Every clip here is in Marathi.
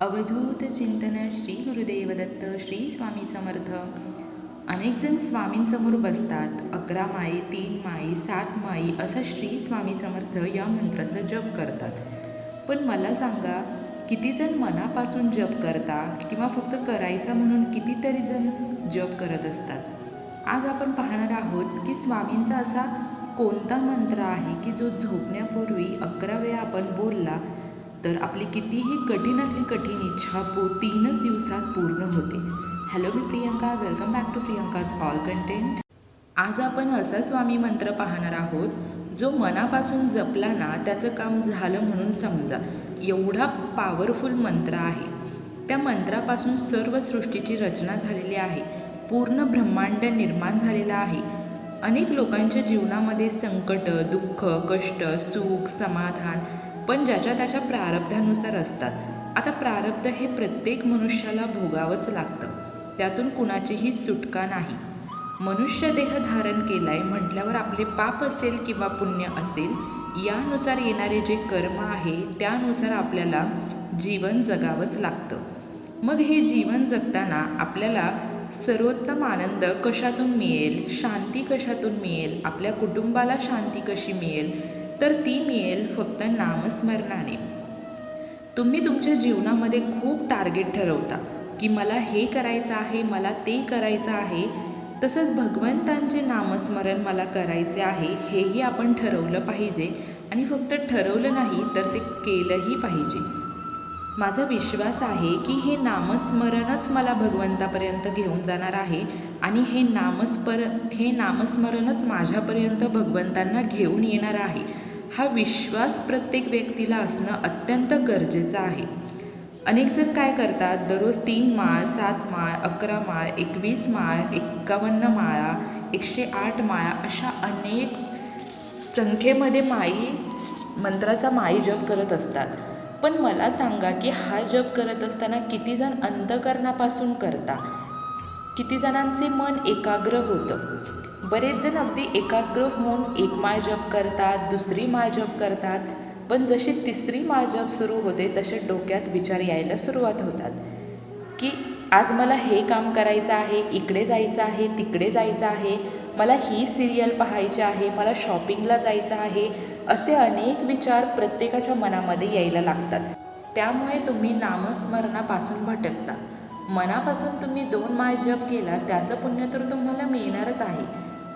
अवधूत चिंतन श्री गुरुदेव दत्त श्री स्वामी समर्थ. अनेकजण स्वामींसमोर बसतात. अकरा माई तीन माई सात माई असं श्री स्वामी समर्थ या मंत्राचा जप करतात. पण मला सांगा किती जण मनापासून जप करता किंवा फक्त करायचा म्हणून कितीतरी जण जप करत असतात? आज आपण पाहणार आहोत की स्वामींचा असा कोणता मंत्र आहे की जो झोपण्यापूर्वी अकरा वेळा आपण बोलला तर आपली कितीही कठीणातली कठीण इच्छा पो तीनच दिवसात पूर्ण होते. Hello me Priyanka welcome back to Priyanka's all content आज आपण असा स्वामी मंत्र पाहणार आहोत जो मनापासून जपला ना त्याचं काम झालं म्हणून समजा. एवढा पॉवरफुल मंत्र आहे. त्या मंत्रापासून सर्व सृष्टीची रचना झालेली आहे. पूर्ण ब्रह्मांड निर्माण झालेलं आहे. अनेक लोकांच्या जीवनामध्ये संकट दुःख कष्ट सुख समाधान पण ज्याच्या त्याच्या प्रारब्धानुसार असतात. आता प्रारब्ध हे प्रत्येक मनुष्याला भोगावंच लागतं. त्यातून कुणाचीही सुटका नाही. मनुष्य देह धारण केलाय म्हटल्यावर आपले पाप असेल किंवा पुण्य असेल यानुसार येणारे जे कर्म आहे त्यानुसार आपल्याला जीवन जगावंच लागतं. मग हे जीवन जगताना आपल्याला सर्वोत्तम आनंद कशातून मिळेल? शांती कशातून मिळेल? आपल्या कुटुंबाला शांती कशी मिळेल? तर ती मिळेल फक्त नामस्मरणाने. तुम्ही तुमच्या जीवनामध्ये खूप टार्गेट ठरवता की मला हे करायचं आहे मला ते करायचं आहे. तसंच भगवंतांचे नामस्मरण मला करायचे आहे हेही आपण ठरवलं पाहिजे. आणि फक्त ठरवलं नाही तर ते केलंही पाहिजे. माझा विश्वास आहे की हे नामस्मरणच मला भगवंतापर्यंत घेऊन जाणार आहे आणि हे नामस्पर हे नामस्मरणच माझ्यापर्यंत भगवंतांना घेऊन येणार आहे. हा विश्वास प्रत्येक व्यक्तीला असणं अत्यंत गरजेचं आहे. अनेक जण काय करतात? दररोज तीन माळ सात माळ अकरा माळ एकवीस माळ एक्कावन्न माळा एकशे आठ माळा अशा अनेक संख्येमध्ये माई मंत्राचा माई जप करत असतात. पण मला सांगा की हा जप करत असताना किती जण अंतकरणापासून करता? किती जणांचे मन एकाग्र होतं? बरेच जण अगदी एकाग्र होऊन एक माळ जप करतात दुसरी माळ जप करतात. पण जशी तिसरी माळ जप सुरू होते तसे डोक्यात विचार यायला सुरुवात होतात. की आज मला हे काम करायचं आहे इकडे जायचं आहे तिकडे जायचं आहे मला ही सिरियल पाहायची आहे मला शॉपिंगला जायचं आहे असे अनेक विचार प्रत्येकाच्या मनामध्ये यायला लागतात. त्यामुळे तुम्ही नामस्मरणापासून भटकता. मनापासून तुम्ही दोन माळ जप केला त्याचं पुण्य तर तुम्हाला मिळणारच आहे.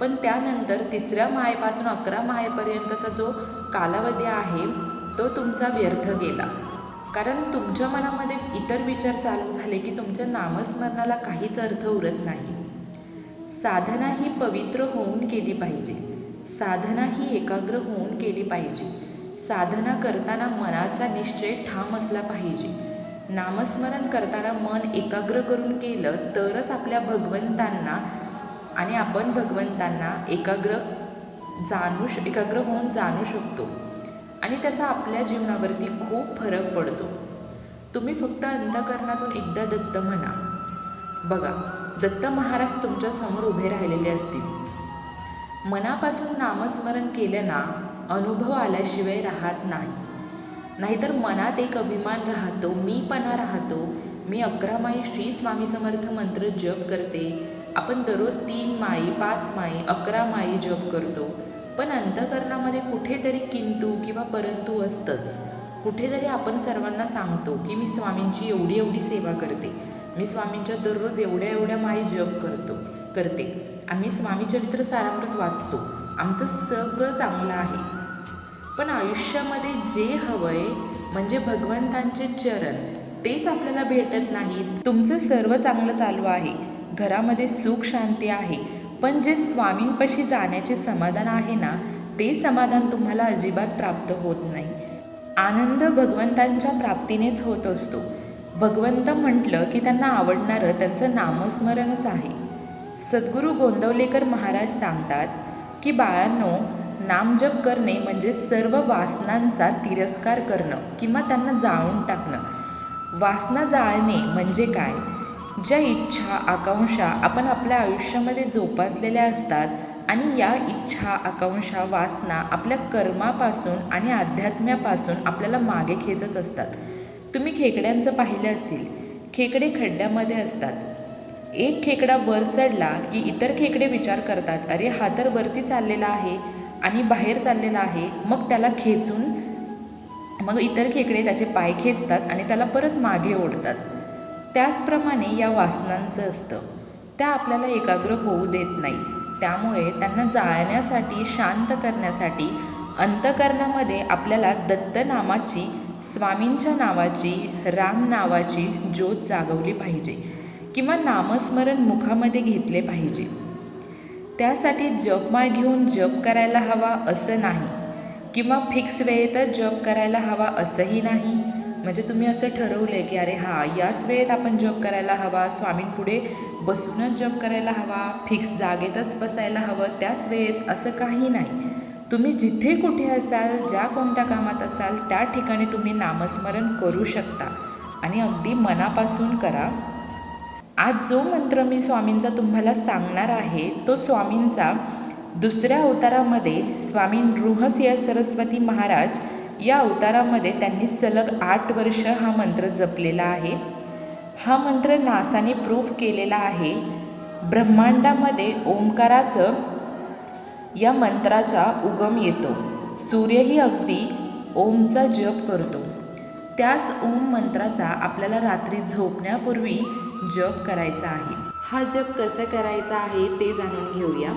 पण त्यानंतर तिसऱ्या मायेपासून अकरा मायेपर्यंतचा जो कालावधी आहे तो तुमचा व्यर्थ गेला. कारण तुमच्या मनामध्ये इतर विचार चालू झाले की तुमच्या नामस्मरणाला काहीच अर्थ उरत नाही. साधना ही पवित्र होऊन केली पाहिजे. साधना ही एकाग्र होऊन केली पाहिजे. साधना करताना मनाचा निश्चय ठाम असला पाहिजे. नामस्मरण करताना मन एकाग्र करून केलं तरच आपल्या भगवंतांना आणि आपण भगवंतांना एकाग्र जाणू श एकाग्र होऊन जाणू शकतो. आणि त्याचा आपल्या जीवनावरती खूप फरक पडतो. तुम्ही फक्त अंतकरणातून एकदा दत्त म्हणा. बघा दत्त महाराज तुमच्यासमोर उभे राहिलेले असतील. मनापासून नामस्मरण केलं ना अनुभव आल्याशिवाय राहत नाही. नाहीतर मनात एक अभिमान राहतो मीपणा राहतो मी अकरा माई श्री स्वामी समर्थ मंत्र जप करते आपण दररोज तीन माई पाच माई अकरा माई जप करतो. पण अंतकरणामध्ये कुठेतरी किंतू किंवा परंतु असतंच. कुठेतरी आपण सर्वांना सांगतो की मी स्वामींची एवढी एवढी सेवा करते. मी स्वामींच्या दररोज एवढ्या एवढ्या माई जप करतो करते. आम्ही स्वामी चरित्र सारामृत वाचतो. आमचं सगळं चांगलं आहे. पण आयुष्यामध्ये जे हवंय म्हणजे भगवंतांचे चरण तेच आपल्याला भेटत नाहीत. तुमचं सर्व चांगलं चालू आहे. घरामध्ये सुख शांती आहे. पण जे स्वामींपाशी जाण्याचे समाधान आहे ना ते समाधान तुम्हाला अजिबात प्राप्त होत नाही. आनंद भगवंतांच्या प्राप्तीनेच होत असतो. भगवंत म्हटलं की त्यांना आवडणारं त्यांचं नामस्मरणच आहे. सद्गुरू गोंदवलेकर महाराज सांगतात की बाळांनो नामजप करणे म्हणजे सर्व वासनांचा तिरस्कार करणं किंवा त्यांना जाळून टाकणं. वासना जाळणे म्हणजे काय? ज्या इच्छा आकांक्षा आपण आपल्या आयुष्यामध्ये जोपासलेल्या असतात आणि या इच्छा आकांक्षा वासना आपल्या कर्मापासून आणि अध्यात्म्यापासून आपल्याला मागे खेचत असतात. तुम्ही खेकड्यांचं पाहिलं असेल खेकडे खड्ड्यामध्ये असतात. एक खेकडा वर चढला की इतर खेकडे विचार करतात अरे हा तर वरती चाललेला आहे आणि बाहेर चाललेला आहे. मग त्याला खेचून मग इतर खेकडे त्याचे पाय खेचतात आणि त्याला परत मागे ओढतात. त्याचप्रमाणे या वासनांचं असतं. त्या आपल्याला एकाग्र होऊ देत नाही. त्यामुळे त्यांना जाळण्यासाठी शांत करण्यासाठी अंतकरणामध्ये आपल्याला दत्त नामाची स्वामींच्या नावाची राम नावाची ज्योत जागवली पाहिजे किंवा नामस्मरण मुखामध्ये घेतले पाहिजे. त्यासाठी जपमाळ घेऊन जप करायला हवा असं नाही किंवा फिक्स वेळेतच जप करायला हवा असंही नाही. म्हणजे तुम्ही असं ठरवलं आहे की अरे हां याच वेळेत आपण जॉब करायला हवा स्वामींपुढे बसूनच जॉब करायला हवा फिक्स जागेतच बसायला हवं त्याच वेळेत असं काही नाही. तुम्ही जिथे कुठे असाल ज्या कोणत्या कामात असाल त्या ठिकाणी तुम्ही नामस्मरण करू शकता. आणि अगदी मनापासून करा. आज जो मंत्र मी स्वामींचा तुम्हाला सांगणार आहे तो स्वामींचा दुसऱ्या अवतारामध्ये स्वामी नृहसिंह सरस्वती महाराज या अवतारामध्ये त्यांनी सलग आठ वर्ष हा मंत्र जपलेला आहे. हा मंत्र नासाने प्रूफ केलेला आहे. ब्रह्मांडामध्ये ओंकाराचं या मंत्राचा उगम येतो. सूर्यही अगदी ओमचा जप करतो. त्याच ओम मंत्राचा आपल्याला रात्री झोपण्यापूर्वी जप करायचा आहे. हा जप कसा करायचा आहे ते जाणून घेऊया.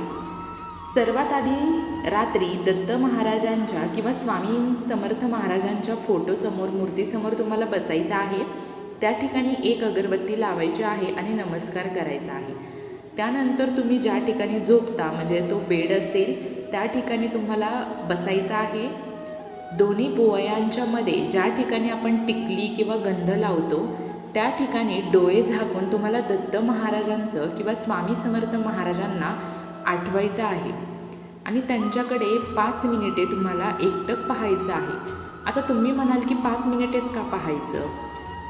सर्वात आधी रात्री दत्त महाराजांच्या किंवा स्वामी समर्थ महाराजांच्या फोटोसमोर मूर्तीसमोर तुम्हाला बसायचं आहे. त्या ठिकाणी एक अगरबत्ती लावायची आहे आणि नमस्कार करायचा आहे. त्यानंतर तुम्ही ज्या ठिकाणी झोपता म्हणजे तो बेड असेल त्या ठिकाणी तुम्हाला बसायचं आहे. दोन्ही पोवयांच्या मध्ये ज्या ठिकाणी आपण टिकली किंवा गंध लावतो त्या ठिकाणी डोळे झाकून तुम्हाला दत्त महाराजांचं किंवा स्वामी समर्थ महाराजांना आठवायचं आहे. आणि त्यांच्याकडे पाच मिनिटे तुम्हाला एकटक पाहायचं आहे. आता तुम्ही म्हणाल की पाच मिनिटेच का पाहायचं?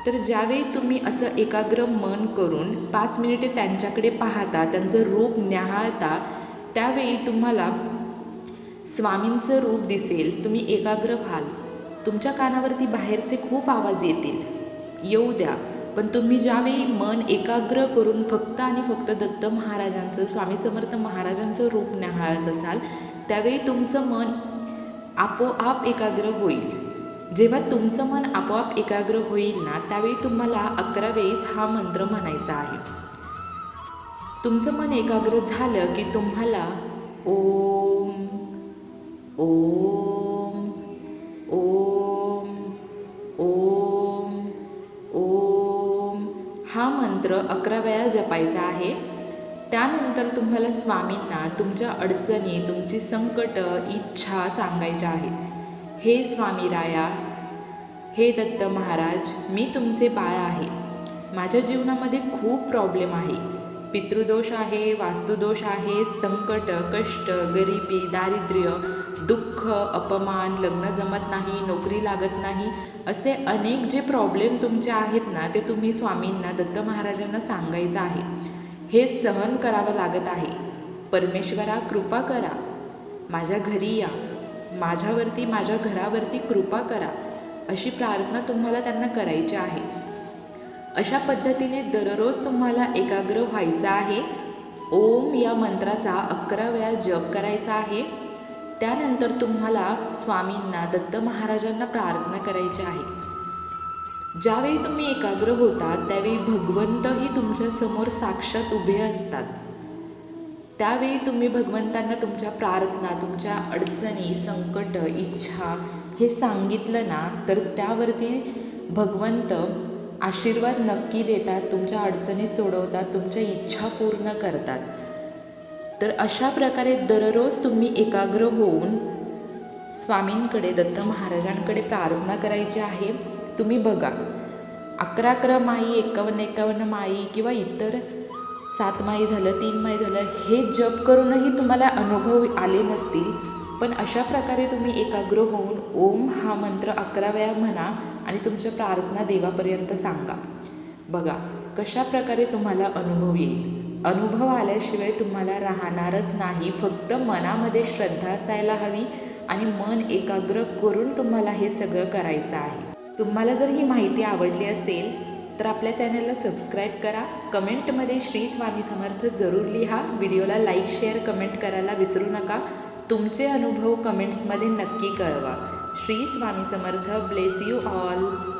तर ज्यावेळी तुम्ही असं एकाग्र मन करून पाच मिनिटे त्यांच्याकडे पाहता त्यांचं रूप न्याहाळता त्यावेळी तुम्हाला स्वामींचं रूप दिसेल. तुम्ही एकाग्र व्हाल. तुमच्या कानावरती बाहेरचे खूप आवाज येतील. येऊ द्या. पण तुम्ही ज्यावेळी मन एकाग्र करून फक्त आणि फक्त दत्त महाराजांचं स्वामी समर्थ महाराजांचं रूप न्याहाळत असाल त्यावेळी तुमचं मन आपोआप एकाग्र होईल. जेव्हा तुमचं मन आपोआप एकाग्र होईल ना त्यावेळी तुम्हाला अकरा वेळेस हा मंत्र म्हणायचा आहे. तुमचं मन एकाग्र झालं की तुम्हाला ओम ओम ओम हा मंत्र अकरा वेळा जपायचा आहे. त्यानंतर तुम्हाला स्वामींना तुमच्या अडचणी तुमची संकट इच्छा सांगायच्या आहेत. हे स्वामी राया हे दत्त महाराज मी तुमचे बाळ आहे. माझ्या जीवनामध्ये खूप प्रॉब्लेम आहे. पितृदोष आहे वास्तुदोष आहे संकट कष्ट गरिबी दारिद्र्य दुःख अपमान लग्न जमत नाही नोकरी लागत नाही असे अनेक जे प्रॉब्लेम तुमचे आहेत ना ते तुम्ही स्वामींना दत्त महाराजांना सांगायचं आहे. हे सहन करावं लागत आहे. परमेश्वरा कृपा करा. माझ्या घरी या. माझ्यावरती माझ्या घरावरती कृपा करा. अशी प्रार्थना तुम्हाला त्यांना करायची आहे. अशा पद्धतीने दररोज तुम्हाला एकाग्र व्हायचं आहे. ओम या मंत्राचा अकरा वेळा जप करायचा आहे. त्यानंतर तुम्हाला स्वामींना दत्त महाराजांना प्रार्थना करायची आहे. ज्यावेळी तुम्ही एकाग्र होता त्यावेळी भगवंतही तुमच्यासमोर साक्षात उभे असतात. त्यावेळी तुम्ही भगवंतांना तुमच्या प्रार्थना तुमच्या अडचणी संकट इच्छा हे सांगितलं ना तर त्यावरती भगवंत आशीर्वाद नक्की देतात तुमच्या अडचणी सोडवतात तुमच्या इच्छा पूर्ण करतात. तर अशा प्रकारे दररोज तुम्ही एकाग्र होऊन स्वामींकडे दत्त महाराजांकडे प्रार्थना करायची आहे. तुम्ही बघा अकरा अकरा माई एकावन्न एकावन्न माई किंवा इतर सात माई झालं तीन माई झालं हे जप करूनही तुम्हाला अनुभव आले नसतील. पण अशा प्रकारे तुम्ही एकाग्र होऊन ओम हा मंत्र अकरा वेळा म्हणा आणि तुमच्या प्रार्थना देवापर्यंत सांगा. बघा कशा प्रकारे तुम्हाला अनुभव येईल. अनुभव आल्याशिवाय तुम्हाला राहणारच नाही. फक्त मनामध्ये श्रद्धा असायला हवी आणि मन एकाग्र करून तुम्हाला हे सगळं करायचं आहे. तुम्हाला जर ही माहिती आवडली असेल तर आपल्या चॅनलला सबस्क्राईब करा. कमेंटमध्ये श्री स्वामी समर्थ जरूर लिहा. व्हिडिओला लाईक शेअर कमेंट करायला विसरू नका. तुमचे अनुभव कमेंट्समध्ये नक्की कळवा. Shri Swami Samarth bless you all.